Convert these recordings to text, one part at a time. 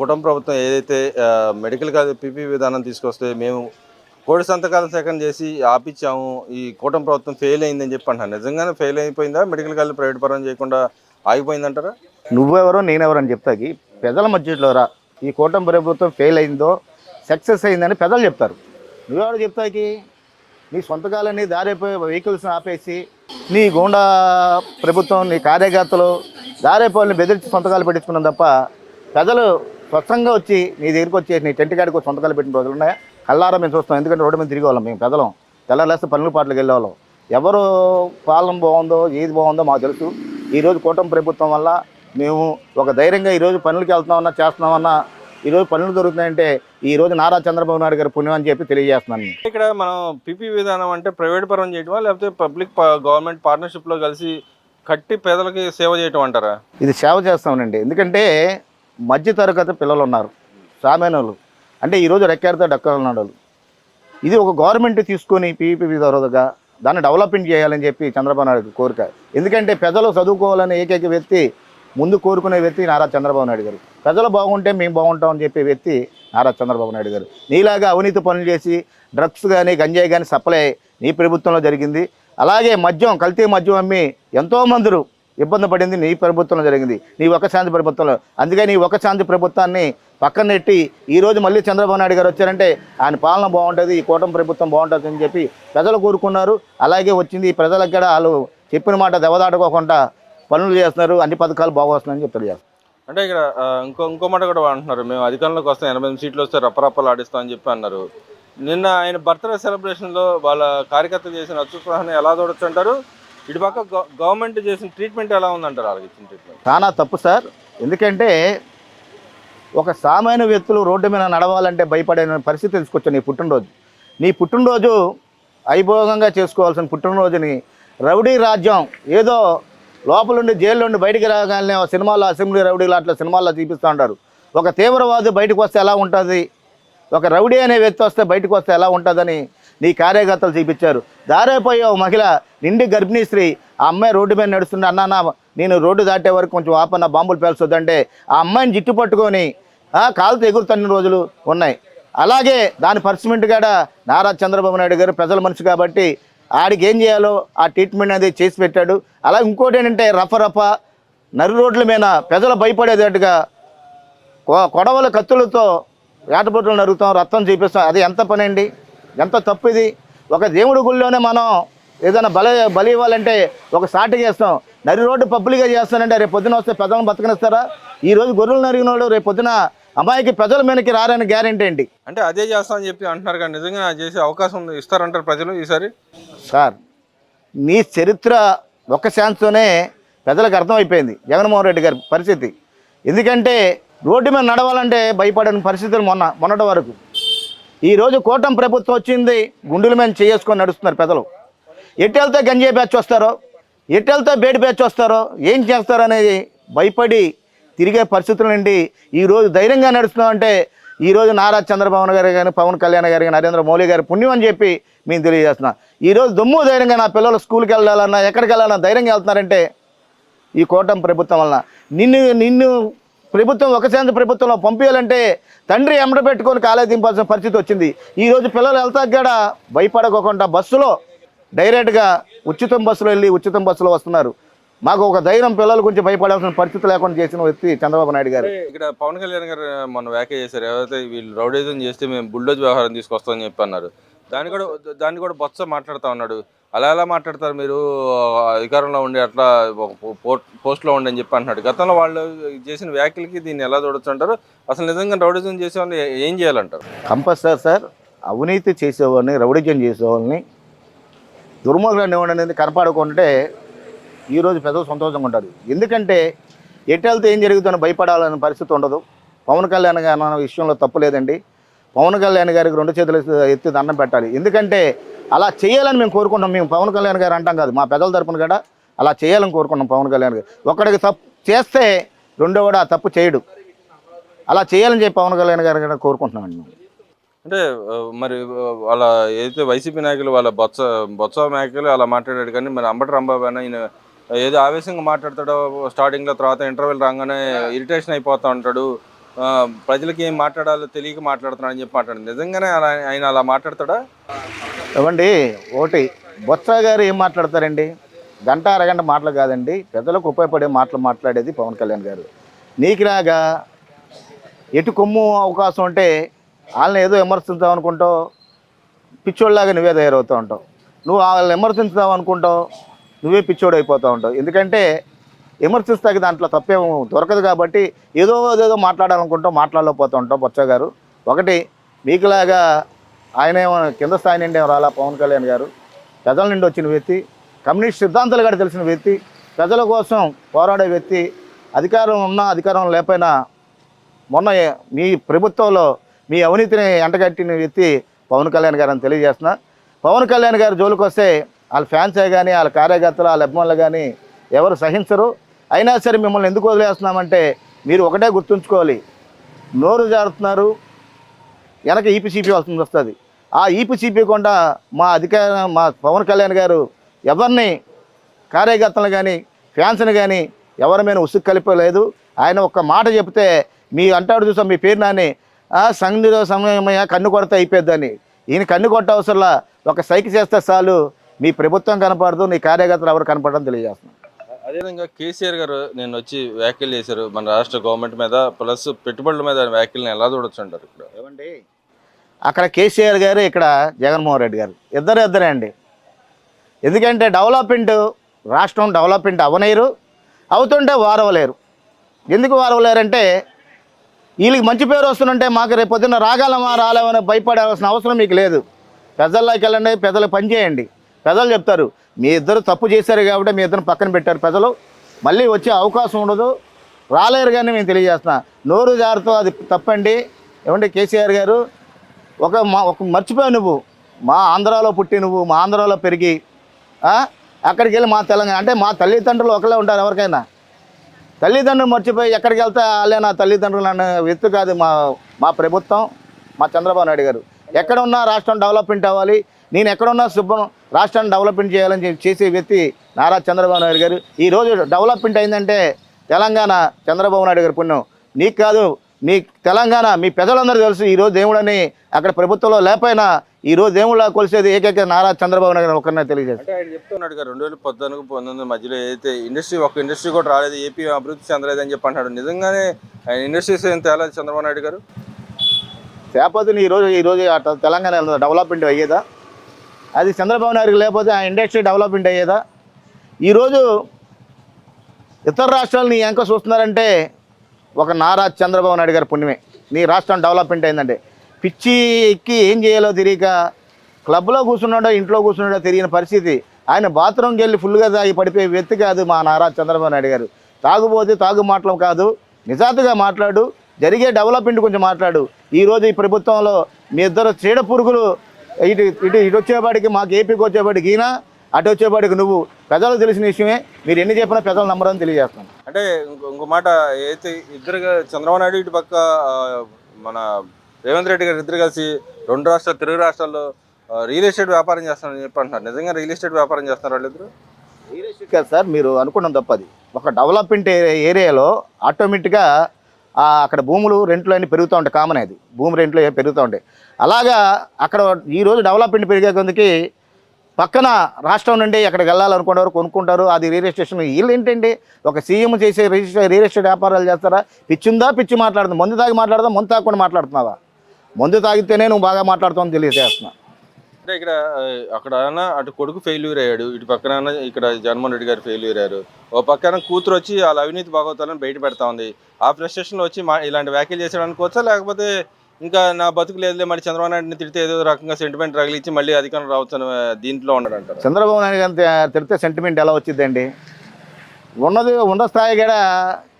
కుటుంబ ప్రభుత్వం ఏదైతే మెడికల్ కాదు పీపీ విధానం తీసుకొస్తే మేము కోడి సంతకాల సేకరణ చేసి ఆపిచ్చాము. ఈ కూటమి ప్రభుత్వం ఫెయిల్ అయిందని చెప్పి అంటున్నారు. నిజంగానే ఫెయిల్ అయిపోయిందా? మెడికల్ కాలేజ్ ప్రైవేట్ పరం చేయకుండా ఆగిపోయిందంటారా? నువ్వెవరో నేనెవరో అని చెప్తాకి పెద్దల మధ్యలో రా. ఈ కూటమి ప్రభుత్వం ఫెయిల్ అయిందో సక్సెస్ అయిందని పెద్దలు చెప్తారు. నువ్వెవరో చెప్తాకి నీ సొంతకాలని దారైపోయి వెహికల్స్ ఆపేసి నీ గోండా ప్రభుత్వం నీ కార్యకర్తలు దారైపోయిన బెదిరించి సొంతకాలు పెట్టించుకున్నాం తప్ప ప్రజలు స్వచ్ఛంగా వచ్చి నీ దగ్గరికి వచ్చి నీ టెంట్ కాడికి వచ్చి సొంతకాలు పెట్టిన రోజులు ఉన్నాయా? కల్లారా మేము చూస్తాం. ఎందుకంటే రోడ్డు మీద తిరిగే వాళ్ళం మేము పెదలం తెల్లారేస్తే పనులు పాటలకు వెళ్ళేవాళ్ళం. ఎవరు పాలన బాగుందో ఏది బాగుందో మాకు తెలుసు. ఈరోజు కూటమి ప్రభుత్వం వల్ల మేము ఒక ధైర్యంగా ఈరోజు పనులకి వెళ్తున్నామన్నా చేస్తున్నామన్నా ఈరోజు పనులు దొరుకుతున్నాయంటే ఈరోజు నారా చంద్రబాబు నాయుడు గారి పుణ్యం అని చెప్పి తెలియజేస్తున్నాను నేను. ఇక్కడ మనం పీపీ విధానం అంటే ప్రైవేట్ పరం చేయటమా లేకపోతే పబ్లిక్ గవర్నమెంట్ పార్ట్నర్షిప్లో కలిసి కట్టి పేదలకి సేవ చేయటం అంటారా? ఇది సేవ చేస్తామనండి ఎందుకంటే మధ్యతరగతి పిల్లలు ఉన్నారు సామాన్యులు. అంటే ఈరోజు రెక్కాడితో డక్కలున్నాడు ఇది ఒక గవర్నమెంట్ తీసుకొని పీపీపీ విధాలుగా దాన్ని డెవలప్మెంట్ చేయాలని చెప్పి చంద్రబాబు నాయుడు కోరిక. ఎందుకంటే ప్రజలు చదువుకోవాలని ఏకైక వ్యక్తి ముందు కోరుకునే వ్యక్తి నారా చంద్రబాబు నాయుడు గారు. ప్రజలు బాగుంటే మేము బాగుంటాం అని చెప్పే వ్యక్తి నారా చంద్రబాబు నాయుడు గారు. నీలాగా అవినీతి పనులు చేసి డ్రగ్స్ కానీ గంజాయి కానీ సప్లై నీ ప్రభుత్వంలో జరిగింది. అలాగే మద్యం కల్తీ మద్యం అమ్మి ఎంతోమందిరు ఇబ్బంది పడింది నీ ప్రభుత్వంలో జరిగింది నీ ఒక శాంతి ప్రభుత్వంలో. అందుకే నీ ఒక శాంతి ప్రభుత్వాన్ని పక్కన నెట్టి ఈ రోజు మళ్ళీ చంద్రబాబు నాయుడు గారు వచ్చారంటే ఆయన పాలన బాగుంటుంది ఈ కూటమి ప్రభుత్వం బాగుంటుంది అని చెప్పి ప్రజలు కోరుకున్నారు. అలాగే వచ్చింది ఈ ప్రజలకు కూడా వాళ్ళు చెప్పిన మాట దెవదాటుకోకుండా పనులు చేస్తున్నారు అన్ని పథకాలు బాగొస్తున్నాయని చెప్పి తెలియజేస్తారు అంటే ఇక్కడ ఇంకో ఇంకో మాట కూడా అంటున్నారు మేము అధికారంలోకి వస్తాం ఎనభై ఎనిమిది సీట్లు వస్తే రప్పరప్పలు ఆడిస్తామని చెప్పి అన్నారు. నిన్న ఆయన బర్త్డే సెలబ్రేషన్లో వాళ్ళ కార్యకర్తలు చేసిన అత్యుత్సాహాన్ని ఎలా చూడొచ్చు అంటారు? ఇటు పక్క గవర్నమెంట్ చేసిన ట్రీట్మెంట్ ఎలా ఉందంటారు వాళ్ళకి ఇచ్చిన ట్రీట్మెంట్? చాలా తప్పు సార్. ఎందుకంటే ఒక సామాన్య వ్యక్తులు రోడ్డు మీద నడవాలంటే భయపడే పరిస్థితి తీసుకొచ్చా నీ పుట్టినరోజు. నీ పుట్టినరోజు ఐభోగంగా చేసుకోవాల్సిన పుట్టినరోజుని రౌడీ రాజ్యం ఏదో లోపలుండి జైల్లోండి జైలు నుండి బయటికి రాగానే సినిమాల్లో అసెంబ్లీ రౌడీలు అట్లా సినిమాల్లో చూపిస్తూ ఉంటారు. ఒక తీవ్రవాది బయటకు వస్తే ఎలా ఉంటుంది? ఒక రౌడీ అనే వ్యక్తి వస్తే బయటకు వస్తే ఎలా ఉంటుందని నీ కార్యకర్తలు చూపించారు. దారైపోయే ఓ మహిళ నిండి గర్భిణీ స్త్రీ ఆ అమ్మాయి రోడ్డు మీద నడుస్తుంటే అన్నా నేను రోడ్డు దాటే వరకు కొంచెం ఆపన్న బాంబులు పేల్చొద్దంటే ఆ అమ్మాయిని జిట్టు పట్టుకొని కాలుతో ఎగురుతున్న రోజులు ఉన్నాయి. అలాగే దాని పర్సిమెంట్ కాడ నారా చంద్రబాబు నాయుడు గారు ప్రజల మనిషి కాబట్టి ఆడికి ఏం చేయాలో ఆ ట్రీట్మెంట్ అనేది చేసి పెట్టాడు. అలా ఇంకోటి ఏంటంటే రఫ రఫ నరు రోడ్ల మీద ప్రజలు భయపడేటట్టుగా కొ- కొడవల కత్తులతో వేటపొట్టులు నరుగుతాం రక్తం చూపిస్తాం. అది ఎంత పని అండి ఎంత తప్పు ఇది ఒక దేవుడి గుళ్ళోనే మనం ఏదైనా బల బలి ఇవ్వాలంటే ఒక సాటి చేస్తాం. నరి రోడ్డు పబ్లిక్గా చేస్తానంటే రేపు పొద్దున వస్తే ప్రజలను బతకనిస్తారా? ఈ రోజు గొర్రెలు నరిగినోడు రేపు పొద్దున అమ్మాయికి ప్రజల మీదకి రారని గ్యారెంటీ ఏంటి? అంటే అదే చేస్తామని చెప్పి అంటున్నారు కానీ నిజంగా చేసే అవకాశం ఇస్తారంటారు ప్రజలు ఈసారి? సార్ నీ చరిత్ర ఒక్క ఛాన్స్తోనే ప్రజలకు అర్థమైపోయింది. జగన్మోహన్ రెడ్డి గారి పరిస్థితి. ఎందుకంటే రోడ్డు మీద నడవాలంటే భయపడని పరిస్థితులు మొన్న మొన్నటి వరకు. ఈరోజు కూటమి ప్రభుత్వం వచ్చింది గుండెల మీద చేసుకొని నడుస్తున్నారు ప్రజలు. ఎటు వెళ్తే బ్యాచ్ వస్తారో ఎటు వెళ్తే బేడి బ్యాచ్ వస్తారో ఏం చేస్తారో అనేది భయపడి తిరిగే పరిస్థితుల నుండి ఈరోజు ధైర్యంగా నడుస్తున్నామంటే ఈరోజు నారా చంద్రబాబు గారు కానీ పవన్ కళ్యాణ్ గారు కానీ నరేంద్ర మోడీ గారి పుణ్యం అని చెప్పి మేము తెలియజేస్తున్నాం. ఈరోజు దమ్ము ధైర్యంగా నా పిల్లలు స్కూల్కి వెళ్ళాలన్నా ఎక్కడికి వెళ్ళాలన్నా ధైర్యంగా వెళ్తున్నారంటే ఈ కూటమి ప్రభుత్వం వలన. నిన్ను నిన్ను ప్రభుత్వం ఒక శాంతి ప్రభుత్వంలో పంపించాలంటే తండ్రి ఎమ్మడ పెట్టుకొని కాలేజ్ దింపాల్సిన పరిస్థితి వచ్చింది. ఈ రోజు పిల్లలు వెళ్తాక కూడా భయపడకోకుండా బస్సులో డైరెక్ట్గా ఉచితం బస్సులో వెళ్ళి ఉచితం బస్సులో వస్తున్నారు. మాకు ఒక ధైర్యం పిల్లల గురించి భయపడాల్సిన పరిస్థితి లేకుండా చేసిన వ్యక్తి చంద్రబాబు నాయుడు గారు. ఇక్కడ పవన్ కళ్యాణ్ గారు మొన్న వ్యాఖ్య చేశారు. ఏదైతే వీళ్ళు రౌడీజం చేస్తే మేము బుల్డోజ్ వ్యవహారం తీసుకొస్తామని చెప్పి అన్నారు. దాన్ని కూడా దాన్ని కూడా బొత్స మాట్లాడుతూ ఉన్నాడు. అలా ఎలా మాట్లాడతారు మీరు? అధికారంలో ఉండి అట్లా ఒక పో- పోస్ట్లో ఉండి అని చెప్పి అంటున్నాడు. గతంలో వాళ్ళు చేసిన వ్యాఖ్యలకి దీన్ని ఎలా చూడొచ్చు అంటారు? అసలు నిజంగా రౌడిజం చేసే వాళ్ళని ఏం చేయాలంటారు? కంపల్సరీ సార్ అవినీతి చేసేవాళ్ళని రౌడిజం చేసేవాళ్ళని దుర్మార్గులు ఇవ్వడం అనేది కనపడకుంటే ఈరోజు పెద్ద సంతోషంగా ఉంటారు. ఎందుకంటే ఎట్టెళ్తే ఏం జరుగుతుందో భయపడాలనే పరిస్థితి ఉండదు. పవన్ కళ్యాణ్ గారి విషయంలో తప్పు లేదండి. పవన్ కళ్యాణ్ గారికి రెండు చేతులు ఎత్తి దండం పెట్టాలి. ఎందుకంటే అలా చేయాలని మేము కోరుకుంటాం మేము పవన్ కళ్యాణ్ గారు అంటాం కాదు మా పెద్దల తరపున కూడా అలా చేయాలని కోరుకున్నాం పవన్ కళ్యాణ్ గారు. ఒక్కడికి తప్పు చేస్తే రెండో కూడా ఆ తప్పు చేయడు. అలా చేయాలని చెప్పి పవన్ కళ్యాణ్ గారు కూడా కోరుకుంటున్నామండి మేము. అంటే మరి వాళ్ళ ఏదైతే వైసీపీ నాయకులు వాళ్ళ బొత్స బొత్స నాయకులు అలా మాట్లాడాడు కానీ మరి అంబటి రాంబాబు అయినా ఈయన ఏదో ఆవేశంగా మాట్లాడతాడో స్టార్టింగ్లో తర్వాత ఇంటర్వ్యూలు రాగానే ఇరిటేషన్ అయిపోతూ ఉంటాడు. ప్రజలకి ఏం మాట్లాడాలో తెలియక మాట్లాడుతున్నాడని చెప్పి మాట్లాడు. నిజంగానే అలా ఆయన అలా మాట్లాడతాడా? ఏమండి ఒకటి బొత్స గారు ఏం మాట్లాడతారండి? గంట అరగంట మాటలు కాదండి పెద్దలకు ఉపయోగపడే మాటలు మాట్లాడేది పవన్ కళ్యాణ్ గారు. నీకు రాగా ఎటు కొమ్ము అవకాశం ఉంటే వాళ్ళని ఏదో విమర్శించావు అనుకుంటావు పిచ్చోళ్ళలాగా నువ్వే తయారవుతూ ఉంటావు నువ్వు వాళ్ళని విమర్శించుదాం అనుకుంటావు నువ్వే పిచ్చోడు అయిపోతూ ఉంటావు ఎందుకంటే విమర్శిస్తాకి దాంట్లో తప్పేం దొరకదు కాబట్టి ఏదో ఏదో మాట్లాడాలనుకుంటూ మాట్లాడలేకపోతూ ఉంటాం బొత్స గారు. ఒకటి మీకులాగా ఆయన ఏమో కింద స్థాయి నుండి రాలా? పవన్ కళ్యాణ్ గారు. ప్రజల నుండి వచ్చిన వ్యక్తి కమ్యూనిస్ట్ సిద్ధాంతాలు కూడా తెలిసిన వ్యక్తి ప్రజల కోసం పోరాడే వ్యక్తి అధికారం ఉన్నా అధికారం లేకపోయినా మొన్న మీ ప్రభుత్వంలో మీ అవినీతిని ఎంటగట్టిన వ్యక్తి పవన్ కళ్యాణ్ గారు అని తెలియజేస్తున్నా. పవన్ కళ్యాణ్ గారు జోలికి వస్తే వాళ్ళ ఫ్యాన్సే కానీ వాళ్ళ కార్యకర్తలు వాళ్ళ అభిమానులు కానీ ఎవరు సహించరు. అయినా సరే మిమ్మల్ని ఎందుకు వదిలేస్తున్నామంటే మీరు ఒకటే గుర్తుంచుకోవాలి. నోరు జారుతున్నారు. వెనక ఈపీసీపీ వస్తుంది వస్తుంది. ఆ ఈపీసీపీ కూడా మా అధికార మా పవన్ కళ్యాణ్ గారు ఎవరిని కార్యకర్తలు కానీ ఫ్యాన్స్ని కానీ ఎవరి మీద ఉసుగు కలిపలేదు. ఆయన ఒక్క మాట చెప్తే మీ అంటాడు చూసాం మీ పేరు నాని ఆ సమయమయ కన్ను కొడత అయిపోద్దని ఈయన కన్ను కొట్ట అవసరంలా ఒక సైకి చేస్తే చాలు. మీ ప్రభుత్వం కనపడదు నీ కార్యకర్తలు ఎవరు కనపడడం తెలియజేస్తున్నాం. అదేవిధంగా కేసీఆర్ గారు నేను వచ్చి వ్యాఖ్యలు చేశారు మన రాష్ట్ర గవర్నమెంట్ మీద ప్లస్ పెట్టుబడుల మీద వ్యాఖ్యలను ఎలా చూడొచ్చు అంటారు ఇక్కడ? ఏమండి? అక్కడ కేసీఆర్ గారు ఇక్కడ జగన్మోహన్ రెడ్డి గారు ఇద్దరు ఇద్దరే అండి. ఎందుకంటే డెవలప్మెంట్ రాష్ట్రం డెవలప్మెంట్ అవనేరు అవుతుంటే వారవలేరు ఎందుకు వారవలేరంటే వీళ్ళకి మంచి పేరు వస్తుందంటే మాకు రేపు పొద్దున్న రాగలమా రాలేమని భయపడాల్సిన అవసరం మీకు లేదు. ప్రజల్లోకి వెళ్ళండి ప్రజలు పని పెదలు ప్రజలు చెప్తారు. మీ ఇద్దరు తప్పు చేశారు కాబట్టి మీ ఇద్దరు పక్కన పెట్టారు ప్రజలు మళ్ళీ వచ్చే అవకాశం ఉండదు. రాలేరు కానీ మేము తెలియజేస్తున్నా. నోరు జారుతో అది తప్పండి. ఏమంటే కేసీఆర్ గారు? ఒక మా ఒక మర్చిపోయావు నువ్వు. మా ఆంధ్రాలో పుట్టి నువ్వు మా ఆంధ్రాలో పెరిగి అక్కడికి వెళ్ళి మా తెలంగాణ అంటే మా తల్లిదండ్రులు ఒకలే ఉంటారు ఎవరికైనా. తల్లిదండ్రులు మర్చిపోయి ఎక్కడికి వెళ్తే వాళ్ళే నా తల్లిదండ్రులు అన్న వ్యక్తి కాదు మా మా ప్రభుత్వం మా చంద్రబాబు నాయుడు గారు. ఎక్కడ ఉన్నా రాష్ట్రం డెవలప్మెంట్ అవ్వాలి. నేను ఎక్కడున్నా శుభ్రం రాష్ట్రాన్ని డెవలప్మెంట్ చేయాలని చెప్పి చేసే వ్యక్తి నారా చంద్రబాబు నాయుడు గారు. ఈ రోజు డెవలప్మెంట్ అయిందంటే తెలంగాణ చంద్రబాబు నాయుడు గారి పుణ్యం. నీకు కాదు మీ తెలంగాణ మీ ప్రజలందరూ తెలుసు ఈరోజు దేవుడని అక్కడ ప్రభుత్వంలో లేకపోయినా ఈరోజు దేవుళ్ళ కొలిసేది ఏకైక నారా చంద్రబాబు నాయుడు గారు ఒకరినే తెలియజేస్తారు ఆయన చెప్తున్నాడు కదా రెండు వేల పద్నాలుగు పంతొమ్మిది మధ్యలో ఏదైతే ఇండస్ట్రీ ఒక ఇండస్ట్రీ కూడా రాలేదు ఏపీ అభివృద్ధి చెందలేదు అని చెప్పి అంటున్నాడు. నిజంగానే ఆయన ఇండస్ట్రీస్ ఏం తేలేదు చంద్రబాబు నాయుడు గారు? లేకపోతే ఈరోజు ఈరోజు అట్లా తెలంగాణ డెవలప్మెంట్ అయ్యేదా? అది చంద్రబాబు నాయుడు లేకపోతే ఆ ఇండస్ట్రీ డెవలప్మెంట్ అయ్యేదా? ఈరోజు ఇతర రాష్ట్రాలని ఎంక చూస్తున్నారంటే ఒక నారా చంద్రబాబు నాయుడు గారి పుణ్యమే. నీ రాష్ట్రం డెవలప్మెంట్ అయిందంటే. పిచ్చి ఎక్కి ఏం చేయాలో తెలియక క్లబ్లో కూర్చున్నాడో ఇంట్లో కూర్చున్నాడో తెలియని పరిస్థితి. ఆయన బాత్రూమ్కి వెళ్ళి ఫుల్గా తాగి పడిపోయే వ్యక్తి కాదు మా నారా చంద్రబాబు నాయుడు గారు. తాగుబోతే తాగు మాటలు కాదు. నిజాతుగా మాట్లాడు. జరిగే డెవలప్మెంట్ గురించి మాట్లాడు. ఈరోజు ఈ ప్రభుత్వంలో మీ ఇద్దరు చీడ పురుగులు ఇటు ఇటు ఇటు వచ్చేవాడికి మాకు ఏపీకి వచ్చేవాడికి ఈయన అటు వచ్చేవాడికి నువ్వు. ప్రజలకు తెలిసిన విషయమే. మీరు ఎన్ని చెప్పినా ప్రజలు నమ్మరని తెలియజేస్తాను అంటే ఇంకో ఇంకో మాట అయితే ఇద్దరుగా చంద్రబాబు నాయుడు ఇటు పక్క మన రేవంత్ రెడ్డి గారు ఇద్దరు కలిసి రెండు రాష్ట్రాలు తెలుగు రాష్ట్రాల్లో రియల్ ఎస్టేట్ వ్యాపారం చేస్తారని చెప్పి అంటున్నారు. నిజంగా రియల్ ఎస్టేట్ వ్యాపారం చేస్తున్నారు వాళ్ళిద్దరు కాదు సార్ మీరు అనుకున్నాం తప్పది. ఒక డెవలప్మెంట్ ఏరియాలో ఆటోమేటిక్గా అక్కడ భూములు రెంట్లు అన్ని పెరుగుతూ ఉంటాయి కామన్ అది. భూమి రెంట్లు పెరుగుతూ ఉంటాయి. అలాగా అక్కడ ఈరోజు డెవలప్మెంట్ పెరిగే కొందకి పక్కన రాష్ట్రం నుండి అక్కడికి వెళ్ళాలనుకుంటారు కొనుక్కుంటారు. అది రియల్ ఎస్టేషన్ వీళ్ళు ఏంటండి ఒక సీఎం చేసే రిజిస్టర్ రియల్ ఎస్టేట్ వ్యాపారాలు చేస్తారా? పిచ్చిందా పిచ్చి మాట్లాడుతుంది. మందు తాగి మాట్లాడదా? మందు తాగకుండా మాట్లాడుతున్నావా? మందు తాగితేనే నువ్వు బాగా మాట్లాడుతావు తెలియజేస్తున్నా. అంటే ఇక్కడ అక్కడ అన్న అటు కొడుకు ఫెయిల్యూర్ అయ్యాడు ఇటు పక్కన ఇక్కడ జగన్మోహన్ రెడ్డి గారు ఫెయిల్యూర్ అయ్యారు. ఓ పక్కన కూతురు వచ్చి వాళ్ళ అవినీతి భాగవతాలను బయట పెడతా ఉంది. ఆ ఫ్రస్ట్రేషన్లో వచ్చి మా ఇలాంటి వ్యాఖ్యలు చేసాడు అనుకోవచ్చా? లేకపోతే ఇంకా నా బతుకు లేదులే మరి చంద్రబాబు నాయుడిని తిడితే ఏదో రకంగా సెంటిమెంట్ రగిలించి మళ్ళీ అధికారం రావచ్చు అని దీంట్లో ఉన్నాడంట చంద్రబాబు నాయుడు గారిని తిడితే సెంటిమెంట్ ఎలా వచ్చిందండి ఉన్నది ఉన్న స్థాయి కూడా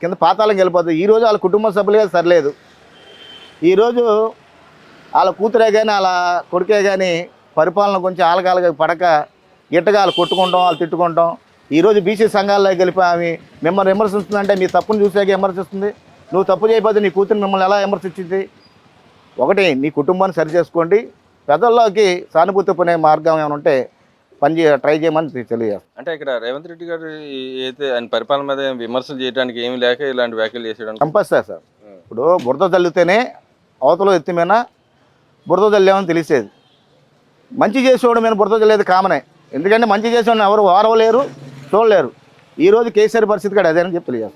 కింద పాతాళం వెళ్ళిపోతుంది ఈరోజు వాళ్ళ కుటుంబ సభ్యులుగా సరలేదు. ఈరోజు వాళ్ళ కూతురే కానీ వాళ్ళ కొడుకే కానీ పరిపాలన కొంచెం ఆలకాలుగా పడక వాళ్ళు కొట్టుకుంటాం వాళ్ళు తిట్టుకుంటాం. ఈరోజు బీసీ సంఘాల్లో గెలిపి ఆమె మిమ్మల్ని విమర్శిస్తుందంటే మీ తప్పును చూసాక విమర్శిస్తుంది. నువ్వు తప్పు చేయకపోతే నీ కూతురు మిమ్మల్ని ఎలా విమర్శించింది? ఒకటి నీ కుటుంబాన్ని సరి చేసుకోండి పెద్దల్లోకి సానుభూతి పొందే మార్గం ఏమైనా ఉంటే పని ట్రై చేయమని తెలియజేస్తాను అంటే ఇక్కడ రేవంత్ రెడ్డి గారు అయితే ఆయన పరిపాలన మీద విమర్శలు చేయడానికి ఏమీ లేక ఇలాంటి వ్యాఖ్యలు చేసాడు కంపల్సరీ సార్. ఇప్పుడు బురద చల్లితేనే అవతల ఎత్తి మీద బురద చల్లామని తెలిసేది. మంచి చేసేవాడు మీద బురద లేదు కామనే. ఎందుకంటే మంచి చేసేవాడిని ఎవరు వారవలేరు చూడలేరు. ఈరోజు కేసీఆర్ పరిస్థితి కూడా అదేనని చెప్పి